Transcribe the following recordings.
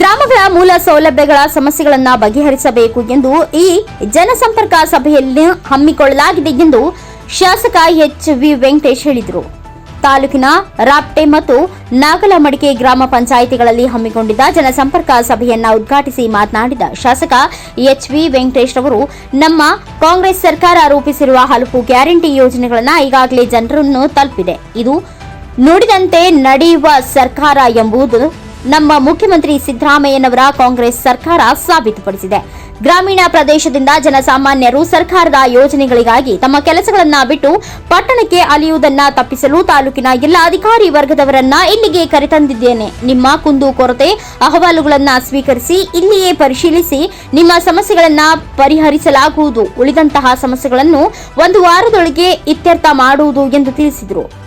ಗ್ರಾಮಗಳ ಮೂಲ ಸೌಲಭ್ಯಗಳ ಸಮಸ್ಯೆಗಳನ್ನ ಬಗೆಹರಿಸಬೇಕು ಎಂದು ಈ ಜನಸಂಪರ್ಕ ಸಭೆಯಲ್ಲಿ ಹಮ್ಮಿಕೊಳ್ಳಲಾಗಿದೆ ಎಂದು ಶಾಸಕ ಎಚ್ ವಿ ವೆಂಕಟೇಶ್ ಹೇಳಿದರು. ತಾಲೂಕಿನ ರಾಪ್ಟೆ ಮತ್ತು ನಾಗಲಮಡಿಕೆ ಗ್ರಾಮ ಪಂಚಾಯಿತಿಗಳಲ್ಲಿ ಹಮ್ಮಿಕೊಂಡಿದ್ದ ಜನಸಂಪರ್ಕ ಸಭೆಯನ್ನ ಉದ್ಘಾಟಿಸಿ ಮಾತನಾಡಿದ ಶಾಸಕ ಎಚ್ ವಿ ವೆಂಕಟೇಶ್ ಅವರು ನಮ್ಮ ಕಾಂಗ್ರೆಸ್ ಸರ್ಕಾರ ರೂಪಿಸಿರುವ ಹಲವು ಗ್ಯಾರಂಟಿ ಯೋಜನೆಗಳನ್ನು ಈಗಾಗಲೇ ಜನರನ್ನು ತಲುಪಿದೆ. ಇದು ನುಡಿದಂತೆ ನಡೆಯುವ ಸರ್ಕಾರ ಎಂಬುದು ನಮ್ಮ ಮುಖ್ಯಮಂತ್ರಿ ಸಿದ್ದರಾಮಯ್ಯನವರ ಕಾಂಗ್ರೆಸ್ ಸರ್ಕಾರ ಸಾಬೀತುಪಡಿಸಿದೆ. ಗ್ರಾಮೀಣ ಪ್ರದೇಶದಿಂದ ಜನಸಾಮಾನ್ಯರು ಸರ್ಕಾರದ ಯೋಜನೆಗಳಿಗಾಗಿ ತಮ್ಮ ಕೆಲಸಗಳನ್ನು ಬಿಟ್ಟು ಪಟ್ಟಣಕ್ಕೆ ಅಲಿಯುವುದನ್ನ ತಪ್ಪಿಸಲು ತಾಲೂಕಿನ ಎಲ್ಲ ಅಧಿಕಾರಿ ವರ್ಗದವರನ್ನ ಇಲ್ಲಿಗೆ ಕರೆತಂದಿದ್ದೇನೆ. ನಿಮ್ಮ ಕುಂದು ಕೊರತೆ, ಅಹವಾಲುಗಳನ್ನ ಸ್ವೀಕರಿಸಿ, ಇಲ್ಲಿಯೇ ಪರಿಶೀಲಿಸಿ ನಿಮ್ಮ ಸಮಸ್ಯೆಗಳನ್ನ ಪರಿಹರಿಸಲಾಗುವುದು. ಉಳಿದಂತಹ ಸಮಸ್ಯೆಗಳನ್ನು ಒಂದು ವಾರದೊಳಗೆ ಇತ್ಯರ್ಥ ಮಾಡುವುದು ಎಂದು ತಿಳಿಸಿದರು.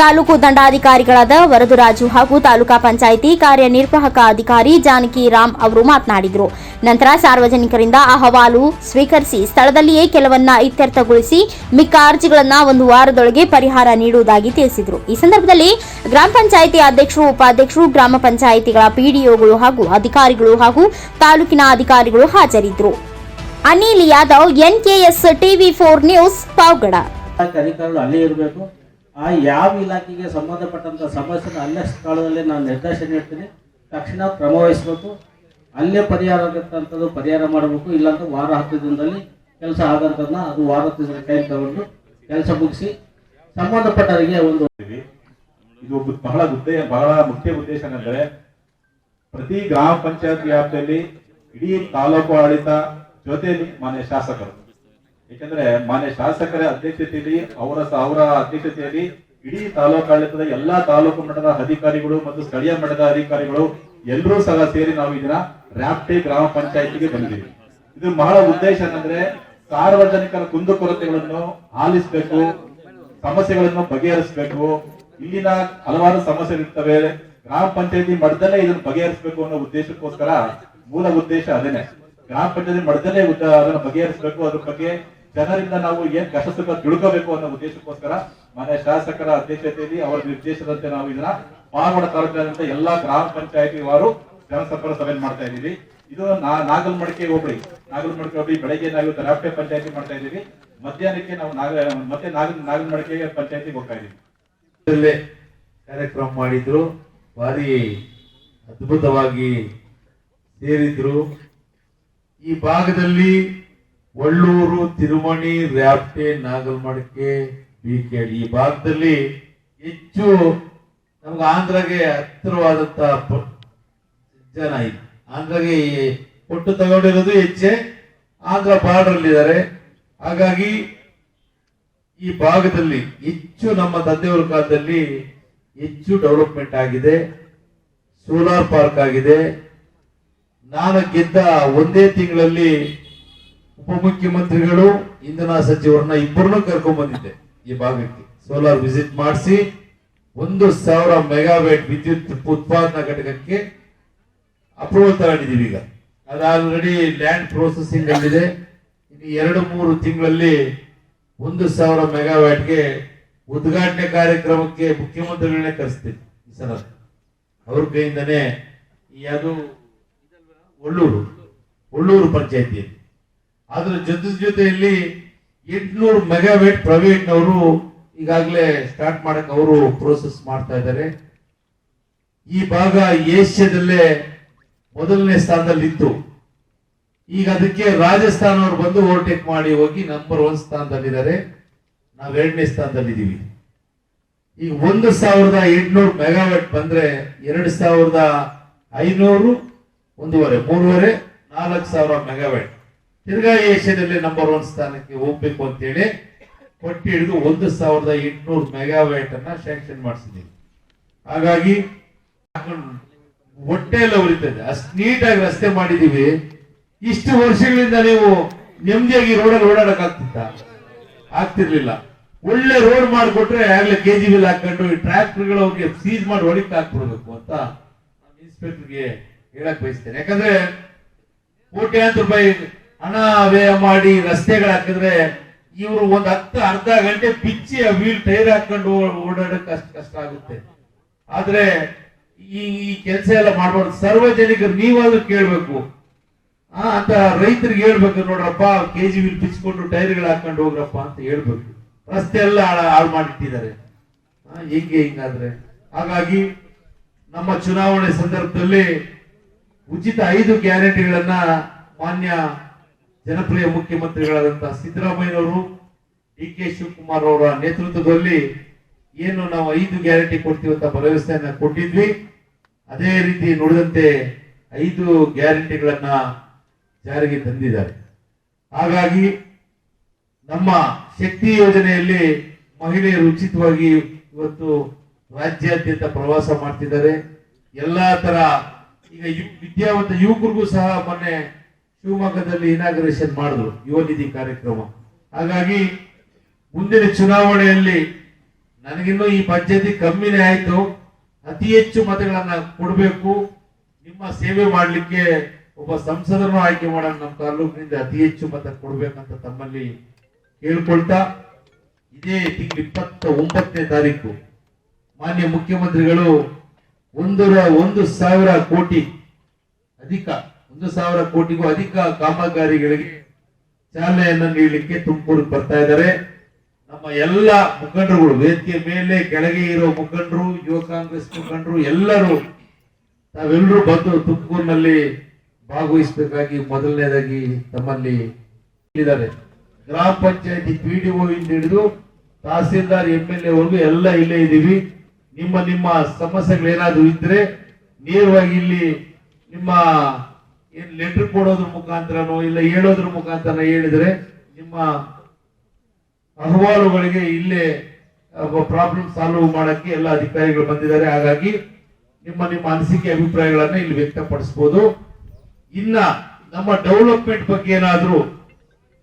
ತಾಲೂಕು ದಂಡಾಧಿಕಾರಿಗಳಾದ ವರದುರಾಜು ಹಾಗೂ ತಾಲೂಕಾ ಪಂಚಾಯಿತಿ ಕಾರ್ಯನಿರ್ವಾಹಕ ಅಧಿಕಾರಿ ಜಾನಕಿ ರಾಮ್ ಅವರು ಮಾತನಾಡಿದರು. ನಂತರ ಸಾರ್ವಜನಿಕರಿಂದ ಅಹವಾಲು ಸ್ವೀಕರಿಸಿ ಸ್ಥಳದಲ್ಲಿಯೇ ಕೆಲವನ್ನ ಇತ್ಯರ್ಥಗೊಳಿಸಿ ಮಿಕ್ಕ ಅರ್ಜಿಗಳನ್ನ ಒಂದು ವಾರದೊಳಗೆ ಪರಿಹಾರ ನೀಡುವುದಾಗಿ ತಿಳಿಸಿದರು. ಈ ಸಂದರ್ಭದಲ್ಲಿ ಗ್ರಾಮ ಪಂಚಾಯಿತಿ ಅಧ್ಯಕ್ಷರು, ಉಪಾಧ್ಯಕ್ಷರು, ಗ್ರಾಮ ಪಂಚಾಯಿತಿಗಳ ಪಿಡಿಒಗಳು ಹಾಗೂ ಅಧಿಕಾರಿಗಳು ಹಾಗೂ ತಾಲೂಕಿನ ಅಧಿಕಾರಿಗಳು ಹಾಜರಿದ್ದರು. Anil Yadav, NKS TV four news, Pavagada. ಅಲ್ಲೇ ಇರಬೇಕು. ಆ ಯಾವ ಇಲಾಖೆಗೆ ಸಂಬಂಧಪಟ್ಟಂತ ಸಮಸ್ಯೆನ ಅಲ್ಲೇ ಸ್ಥಳದಲ್ಲಿ ನಾನು ನಿರ್ದೇಶನ ನೀಡ್ತೀನಿ ತಕ್ಷಣ ಕ್ರಮ ವಹಿಸ್ಬೇಕು. ಅಲ್ಲೇ ಪರಿಹಾರ ಆಗತ್ತಂಥದ್ದು ಪರಿಹಾರ ಮಾಡಬೇಕು. ಇಲ್ಲಾಂದ್ರೆ ವಾರ ಹತ್ತು ದಿನದಲ್ಲಿ ಕೆಲಸ ಆಗಂತದನ್ನ ಅದು ವಾರ ಹತ್ತು ದಿನ ಟೈಮ್ ತಗೊಂಡು ಕೆಲಸ ಮುಗಿಸಿ ಸಂಬಂಧಪಟ್ಟವರಿಗೆ ಒಂದು. ಇದು ಒಬ್ಬ ಬಹಳ ಉದ್ದೇಶ, ಬಹಳ ಮುಖ್ಯ ಉದ್ದೇಶ ಏನಂದ್ರೆ ಪ್ರತಿ ಗ್ರಾಮ ಪಂಚಾಯತ್ ವ್ಯಾಪ್ತಿಯಲ್ಲಿ ಇಡೀ ತಾಲೂಕು ಆಡಳಿತ ಜೊತೆಯಲ್ಲಿ ಮಾನ್ಯ ಶಾಸಕರು. ಯಾಕಂದ್ರೆ ಮಾನ್ಯ ಶಾಸಕರ ಅಧ್ಯಕ್ಷತೆಯಲ್ಲಿ, ಅವರ ಅವರ ಅಧ್ಯಕ್ಷತೆಯಲ್ಲಿ ಇಡೀ ತಾಲೂಕು ಆಡಳಿತದ ಎಲ್ಲಾ ತಾಲೂಕು ಮಟ್ಟದ ಅಧಿಕಾರಿಗಳು ಮತ್ತು ಸ್ಥಳೀಯ ಮಟ್ಟದ ಅಧಿಕಾರಿಗಳು ಎಲ್ಲರೂ ಸಹ ಸೇರಿ ನಾವು ಇದನ್ನ ರ್ಯಾಪ್ಟಿ ಗ್ರಾಮ ಪಂಚಾಯತಿಗೆ ಬಂದಿದ್ದೀವಿ. ಇದು ಬಹಳ ಉದ್ದೇಶ ಏನಂದ್ರೆ ಸಾರ್ವಜನಿಕರ ಕುಂದುಕೊರತೆಗಳನ್ನು ಆಲಿಸಬೇಕು, ಸಮಸ್ಯೆಗಳನ್ನು ಬಗೆಹರಿಸಬೇಕು. ಇಲ್ಲಿನ ಹಲವಾರು ಸಮಸ್ಯೆಗಳಿರ್ತವೆ ಗ್ರಾಮ ಪಂಚಾಯತಿ ಮಟ್ಟದಲ್ಲೇ ಇದನ್ನು ಬಗೆಹರಿಸಬೇಕು ಅನ್ನೋ ಉದ್ದೇಶಕ್ಕೋಸ್ಕರ ಮೂಲ ಉದ್ದೇಶ ಅದೇನೆ. ಗ್ರಾಮ ಪಂಚಾಯತಿ ಮಟ್ಟದಲ್ಲೇ ಅದನ್ನು ಬಗೆಹರಿಸಬೇಕು, ಅದ್ರ ಬಗ್ಗೆ ಜನರಿಂದ ನಾವು ಏನ್ ಕಷ್ಟ ಸುಖ ತಿಳ್ಕೋಬೇಕು ಅನ್ನೋ ಉದ್ದೇಶಕ್ಕೋಸ್ಕರ ಮನೆ ಶಾಸಕರ ಅಧ್ಯಕ್ಷತೆಯಲ್ಲಿ ಅವರ ನಿರ್ದೇಶನದಂತೆ ನಾವು ಇದನ್ನ ಪಾವಗಡ ತಾಲೂಕಿನಾದ್ಯಂತ ಎಲ್ಲಾ ಗ್ರಾಮ ಪಂಚಾಯತಿ ವಾರು ಜನಸಂಪರ್ಕ ಸಭೆ ಮಾಡ್ತಾ ಇದ್ದೀವಿ. ಇದು ನಾಗಲ್ಮಡಿಕೆ ಹೋಬಳಿ. ನಾಗಲ್ಮಡಿಕೆ ಹೋಬಳಿ ಬೆಳಗ್ಗೆ ನಾವು ರಾಷ್ಟ್ರೀಯ ಪಂಚಾಯತಿ ಮಾಡ್ತಾ ಇದ್ದೀವಿ. ಮಧ್ಯಾಹ್ನಕ್ಕೆ ನಾವು ನಾಗ, ಮತ್ತೆ ನಾಗಲ್ ನಾಗಲ್ಮಡಿಕೆ ಪಂಚಾಯತಿಗೆ ಹೋಗ್ತಾ ಇದರಲ್ಲೇ ಕಾರ್ಯಕ್ರಮ ಮಾಡಿದ್ರು, ಭಾರಿ ಅದ್ಭುತವಾಗಿ ಸೇರಿದ್ರು. ಈ ಭಾಗದಲ್ಲಿ ಒಳ್ಳೂರು, ತಿರುಮಣಿ, ರ್ಯಾಪ್ಟೆ ನಾಗಲ್ಮಡಕೆ ಬಿಕೆಡಿ ಈ ಭಾಗದಲ್ಲಿ ಹೆಚ್ಚು ನಮ್ಗೆ ಆಂಧ್ರಗೆ ಹತ್ತಿರವಾದಂತ ಜನ ಇದೆ ಆಂಧ್ರಗೆ ಪೊಟ್ಟು ತಗೊಂಡಿರೋದು ಹೆಚ್ಚೆ, ಆಂಧ್ರ ಬಾರ್ಡರ್ ಇದ್ದಾರೆ ಹಾಗಾಗಿ ಈ ಭಾಗದಲ್ಲಿ ಹೆಚ್ಚು ನಮ್ಮ ತಂದೆಯವರ ಕಾಲದಲ್ಲಿ ಹೆಚ್ಚು ಡೆವಲಪ್ಮೆಂಟ್ ಆಗಿದೆ. ಸೋಲಾರ್ ಪಾರ್ಕ್ ಆಗಿದೆ. ನಾನು ಗೆದ್ದ ಒಂದೇ ತಿಂಗಳಲ್ಲಿ ಉಪಮುಖ್ಯಮಂತ್ರಿಗಳು, ಇಂಧನ ಸಚಿವರನ್ನ ಇಬ್ಬರನ್ನು ಕರ್ಕೊಂಡ್ ಬಂದಿದ್ದೆ ಈ ಭಾಗಕ್ಕೆ. ಸೋಲಾರ್ ವಿಸಿಟ್ ಮಾಡಿಸಿ ಒಂದು ಸಾವಿರ ಮೆಗಾವೇಟ್ ವಿದ್ಯುತ್ ಉತ್ಪಾದನಾ ಘಟಕಕ್ಕೆ ಅಪ್ರೂವಲ್ ತಗೊಂಡಿದ್ದೀವಿ ಈಗ. ಅದು ಆಲ್ರೆಡಿ ಲ್ಯಾಂಡ್ ಪ್ರೊಸೆಸಿಂಗ್ ಅಲ್ಲಿದೆ. ಇನ್ನು ಎರಡು ಮೂರು ತಿಂಗಳಲ್ಲಿ ಒಂದು ಸಾವಿರ ಮೆಗಾವ್ಯಾಟ್ಗೆ ಉದ್ಘಾಟನೆ ಕಾರ್ಯಕ್ರಮಕ್ಕೆ ಮುಖ್ಯಮಂತ್ರಿಗಳನ್ನೇ ಕರೆಸ್ತೀನಿ ಈ ಸಲ. ಅವ್ರ ಕೈಯಿಂದನೇ ಅದು ಒಳ್ಳೂರು. ಒಳ್ಳೂರು ಪಂಚಾಯತಿಯಲ್ಲಿ. ಅದ್ರ ಜೊತೆ ಜೊತೆಯಲ್ಲಿ ಎಂಟ್ನೂರು ಮೆಗಾವೇಟ್ ಅವರು ಈಗಾಗಲೇ ಸ್ಟಾರ್ಟ್ ಮಾಡಕ್ ಅವರು ಪ್ರೋಸೆಸ್ ಮಾಡ್ತಾ ಇದ್ದಾರೆ. ಈ ಭಾಗ ಏಷ್ಯಾದಲ್ಲೇ ಮೊದಲನೇ ಸ್ಥಾನದಲ್ಲಿ ಇತ್ತು ಈಗ ಅದಕ್ಕೆ ರಾಜಸ್ಥಾನ ಅವರು ಬಂದು ಓವರ್ಟೇಕ್ ಮಾಡಿ ಹೋಗಿ ನಂಬರ್ ಒನ್ ಸ್ಥಾನದಲ್ಲಿದ್ದಾರೆ. ನಾವು ಎರಡನೇ ಸ್ಥಾನದಲ್ಲಿದ್ದೀವಿ. ಈಗ ಒಂದು ಸಾವಿರದ ಎಂಟುನೂರು ಮೆಗಾವಾಟ್ ಬಂದ್ರೆ ಎರಡು ಸಾವಿರದ ಐನೂರು, ಒಂದೂವರೆ, ಮೂರುವರೆ, ನಾಲ್ಕು ಸಾವಿರ ಮೆಗಾವಾಟ್ ತಿರ್ಗಾ ಏಷ್ಯಾದಲ್ಲಿ ನಂಬರ್ ಒನ್ ಸ್ಥಾನಕ್ಕೆ ಹೋಗ್ಬೇಕು ಅಂತೇಳಿ ಪಟ್ಟಿ ಹಿಡಿದು ಒಂದು ಸಾವಿರದ ಎಂಟುನೂರು ಮೆಗಾವ್ಯಾಟ್ ಅನ್ನ ಶಾಂಕ್ಷನ್ ಮಾಡಿಸಿದ್ದೀವಿ ಹಾಗಾಗಿ ಹೊಟ್ಟೆ ಎಲ್ಲ ಉರಿತದೆ ಅಷ್ಟು ನೀಟಾಗಿ ರಸ್ತೆ ಮಾಡಿದೀವಿ. ಇಷ್ಟು ವರ್ಷಗಳಿಂದ ನೀವು ನೆಮ್ಮದಿಯಾಗಿ ರೋಡಲ್ಲಿ ಓಡಾಡಕ್ ಆಗ್ತಿತ್ತ? ಆಗ್ತಿರ್ಲಿಲ್ಲ. ಒಳ್ಳೆ ರೋಡ್ ಮಾಡಿಕೊಟ್ರೆ ಆಗ್ಲೇ ಕೆ ಜಿ ಬಿಲ್ ಹಾಕೊಂಡು ಟ್ರ್ಯಾಕ್ಟರ್ಗಳು ಅವ್ರಿಗೆ ಸೀಜ್ ಮಾಡಿ ಹೊಡಿಕ್ ಹಾಕ್ಬಿಡ್ಬೇಕು ಅಂತ ಇನ್ಸ್ಪೆಕ್ಟರ್ಗೆ ಹೇಳಕ್ ಬಯಸ್ತೇನೆ. ಯಾಕಂದ್ರೆ ಕೋಟ್ಯಾಂತರ ರೂಪಾಯಿ ಹಣ ವ್ಯಯ ಮಾಡಿ ರಸ್ತೆಗಳು ಹಾಕಿದ್ರೆ ಇವರು ಒಂದ್ ಹತ್ತು ಅರ್ಧ ಗಂಟೆ ಬಿಚ್ಚಿ ಆ ವೀಲ್ ಟೈರ್ ಹಾಕೊಂಡು ಓಡಾಡಕ್ಕೆ ಓಡಾಡಕ್ ಅಷ್ಟು ಕಷ್ಟ ಆಗುತ್ತೆ. ಆದ್ರೆ ಈ ಈ ಕೆಲಸ ಎಲ್ಲ ಮಾಡಬಾರ್ದು. ಸಾರ್ವಜನಿಕರು ನೀವಾದ್ರೂ ಕೇಳ್ಬೇಕು. ಆ, ಅಂತ ರೈತರಿಗೆ ಹೇಳ್ಬೇಕು ನೋಡ್ರಪ್ಪ ಕೆ ಜಿ ವೀಲ್ ಬಿಚ್ಕೊಂಡು ಟೈರ್ಗಳು ಹಾಕೊಂಡು ಹೋಗ್ರಪ್ಪ ಅಂತ ಹೇಳ್ಬೇಕು. ರಸ್ತೆ ಎಲ್ಲ ಹಾಳ್- ಮಾಡಿಟ್ಟಿದ್ದಾರೆ. ಹೆಂಗೆ ಹಿಂಗಾದ್ರೆ? ಹಾಗಾಗಿ ನಮ್ಮ ಚುನಾವಣೆ ಸಂದರ್ಭದಲ್ಲಿ ಉಚಿತ ಐದು ಗ್ಯಾರಂಟಿಗಳನ್ನ ಮಾನ್ಯ ಜನಪ್ರಿಯ ಮುಖ್ಯಮಂತ್ರಿಗಳಾದಂತಹ ಸಿದ್ದರಾಮಯ್ಯನವರು, ಡಿ ಕೆ ಶಿವಕುಮಾರ್ ಅವರ ನೇತೃತ್ವದಲ್ಲಿ ಏನು ನಾವು ಐದು ಗ್ಯಾರಂಟಿ ಕೊಡ್ತೀವಿ ಅಂತ ಭರವಸೆಯನ್ನ ಕೊಟ್ಟಿದ್ವಿ. ಅದೇ ರೀತಿ ನುಡಿದಂತೆ ಐದು ಗ್ಯಾರಂಟಿಗಳನ್ನ ಜಾರಿಗೆ ತಂದಿದ್ದಾರೆ. ಹಾಗಾಗಿ ನಮ್ಮ ಶಕ್ತಿ ಯೋಜನೆಯಲ್ಲಿ ಮಹಿಳೆಯರು ಉಚಿತವಾಗಿ ಇವತ್ತು ರಾಜ್ಯಾದ್ಯಂತ ಪ್ರವಾಸ ಮಾಡ್ತಿದ್ದಾರೆ. ಎಲ್ಲಾ ತರ ಈಗ ವಿದ್ಯಾವಂತ ಯುವಕರಿಗೂ ಸಹ ಮೊನ್ನೆ ಶಿವಮೊಗ್ಗದಲ್ಲಿ ಇನಾಗ್ರೇಷನ್ ಮಾಡಿದ್ರು ಯುವನಿಧಿ ಕಾರ್ಯಕ್ರಮ. ಹಾಗಾಗಿ ಮುಂದಿನ ಚುನಾವಣೆಯಲ್ಲಿ ನನಗಿನ್ನೂ ಈ ಪಂಚಾಯತಿ ಕಮ್ಮಿನೇ ಆಯಿತು. ಅತಿ ಹೆಚ್ಚು ಮತಗಳನ್ನು ಕೊಡಬೇಕು. ನಿಮ್ಮ ಸೇವೆ ಮಾಡಲಿಕ್ಕೆ ಒಬ್ಬ ಸಂಸದರನ್ನು ಆಯ್ಕೆ ಮಾಡೋಣ ನಮ್ಮ ತಾಲೂಕಿನಿಂದ ಅತಿ ಹೆಚ್ಚು ಮತ ಕೊಡಬೇಕಂತ ತಮ್ಮಲ್ಲಿ ಕೇಳ್ಕೊಳ್ತಾ, ಇದೇ ತಿಂಗಳು ಇಪ್ಪತ್ತ ಒಂಬತ್ತನೇ ತಾರೀಕು ಮಾನ್ಯ ಮುಖ್ಯಮಂತ್ರಿಗಳು ಒಂದರ ಒಂದು ಸಾವಿರ ಕೋಟಿ ಅಧಿಕ ಒಂದು ಸಾವಿರ ಕೋಟಿಗೂ ಅಧಿಕ ಕಾಮಗಾರಿಗಳಿಗೆ ಚಾಲನೆಯನ್ನು ನೀಡಲಿಕ್ಕೆ ತುಮಕೂರಿಗೆ ಬರ್ತಾ ಇದ್ದಾರೆ. ನಮ್ಮ ಎಲ್ಲ ಮುಖಂಡರುಗಳು, ವೇದಿಕೆ ಮೇಲೆ ಕೆಳಗೆ ಇರೋ ಮುಖಂಡರು, ಯುವ ಕಾಂಗ್ರೆಸ್ ಮುಖಂಡರು ಎಲ್ಲರೂ ತಾವೆಲ್ಲರೂ ಬಂದು ತುಮಕೂರಿನಲ್ಲಿ ಭಾಗವಹಿಸಬೇಕಾಗಿ ಮೊದಲನೇದಾಗಿ ತಮ್ಮಲ್ಲಿ ಇದ್ದಾರೆ ಗ್ರಾಮ ಪಂಚಾಯತಿ ಪಿ ಡಿ ಇಂದ ಹಿಡಿದು ತಹಸೀಲ್ದಾರ್, ಎಂ ಎಲ್ ಎವರೆಗೂ ಎಲ್ಲ ಇಲ್ಲೇ ಇದ್ದೀವಿ. ನಿಮ್ಮ ನಿಮ್ಮ ಸಮಸ್ಯೆಗಳೇನಾದರೂ ಇದ್ದರೆ ನೇರವಾಗಿ ಇಲ್ಲಿ ನಿಮ್ಮ ಏನ್ ಲೆಟರ್ ಕೊಡೋದ್ರ ಮುಖಾಂತರನೋ ಇಲ್ಲ ಹೇಳೋದ್ರ ಮುಖಾಂತರ ಹೇಳಿದ್ರೆ ನಿಮ್ಮ ಅಹವಾಲುಗಳಿಗೆ ಇಲ್ಲೇ ಪ್ರಾಬ್ಲಮ್ ಸಾಲ್ವ್ ಮಾಡಕ್ಕೆ ಎಲ್ಲ ಅಧಿಕಾರಿಗಳು ಬಂದಿದ್ದಾರೆ. ಹಾಗಾಗಿ ನಿಮ್ಮ ನಿಮ್ಮ ಅನಿಸಿಕೆ ಅಭಿಪ್ರಾಯಗಳನ್ನ ಇಲ್ಲಿ ವ್ಯಕ್ತಪಡಿಸಬಹುದು ಇನ್ನ ನಮ್ಮ ಡೆವಲಪ್ಮೆಂಟ್ ಬಗ್ಗೆ ಏನಾದ್ರು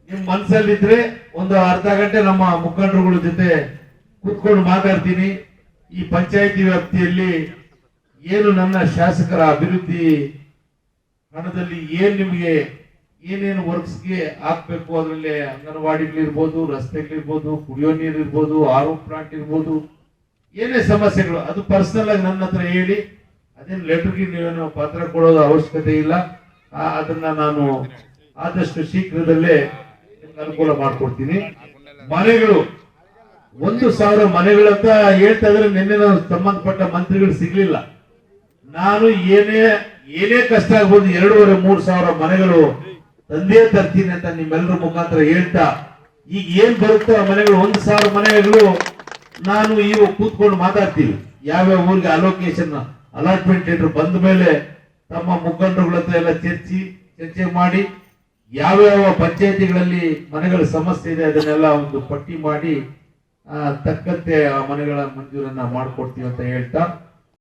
ನಿಮ್ ಮನಸ್ಸಲ್ಲಿದ್ರೆ ಒಂದು ಅರ್ಧ ಗಂಟೆ ನಮ್ಮ ಮುಖಂಡರುಗಳ ಜೊತೆ ಕೂತ್ಕೊಂಡು ಮಾತಾಡ್ತೀನಿ. ಈ ಪಂಚಾಯತಿ ವ್ಯಾಪ್ತಿಯಲ್ಲಿ ಏನು ನನ್ನ ಶಾಸಕರ ಅಭಿವೃದ್ಧಿ ಹಣದಲ್ಲಿ ಏನ್ ನಿಮಗೆ ಏನೇನು ವರ್ಕ್ಸ್ಗೆ ಹಾಕ್ಬೇಕು ಅದರಲ್ಲಿ ಅಂಗನವಾಡಿಗಳಿರ್ಬೋದು ರಸ್ತೆಗಳಿರ್ಬೋದು ಕುಡಿಯೋ ನೀರು ಇರ್ಬೋದು, ಆರೋ ಪ್ಲಾಂಟ್ ಇರ್ಬೋದು, ಏನೇ ಸಮಸ್ಯೆಗಳು, ಅದು ಪರ್ಸನಲ್ ಆಗಿ ನನ್ನ ಹತ್ರ ಹೇಳಿ, ಅದೇನು ಲೆಟರ್ಗೆ ನೀವೇನು ಪತ್ರ ಕೊಡೋದು ಅವಶ್ಯಕತೆ ಇಲ್ಲ ಅದನ್ನ ನಾನು ಆದಷ್ಟು ಶೀಘ್ರದಲ್ಲೇ ಅನುಕೂಲ ಮಾಡ್ಕೊಡ್ತೀನಿ. ಮನೆಗಳು, ಒಂದು ಸಾವಿರ ಮನೆಗಳಂತ ಹೇಳ್ತಾ ಇದ್ರೆ ನಿನ್ನೆ ಸಂಬಂಧಪಟ್ಟ ಮಂತ್ರಿಗಳು ಸಿಗ್ಲಿಲ್ಲ. ನಾನು ಏನೇ ಏನೇ ಕಷ್ಟ ಆಗ್ಬೋದು, ಎರಡೂವರೆ, ಮೂರ್ ಸಾವಿರ ಮನೆಗಳು ತಂದೆ ತರ್ತೀನಿ ಅಂತ ನಿಮ್ಮೆಲ್ಲರ ಮುಖಾಂತರ ಹೇಳ್ತಾ, ಈಗ ಏನ್ ಬರುತ್ತೋ ಆ ಮನೆಗಳು? ಒಂದು ಸಾವಿರ ಮನೆಗಳು ನಾನು ಇವು ಕೂತ್ಕೊಂಡು ಮಾತಾಡ್ತೀವಿ. ಯಾವ್ಯಾವ ಊರಿಗೆ ಅಲೋಕೇಶನ್ ಅಲಾಟ್ಮೆಂಟ್ ಲೆಟರ್ ಬಂದ ಮೇಲೆ ತಮ್ಮ ಮುಖಂಡರುಗಳ ಹತ್ರ ಎಲ್ಲ ಚರ್ಚಿ, ಚರ್ಚೆ ಮಾಡಿ, ಯಾವ್ಯಾವ ಪಂಚಾಯತಿಗಳಲ್ಲಿ ಮನೆಗಳ ಸಮಸ್ಯೆ ಇದೆ ಅದನ್ನೆಲ್ಲ ಒಂದು ಪಟ್ಟಿ ಮಾಡಿ ತಕ್ಕಂತೆ ಆ ಮನೆಗಳ ಮಂಜೂರನ್ನ ಮಾಡಿಕೊಡ್ತೀವಿ ಅಂತ ಹೇಳ್ತಾ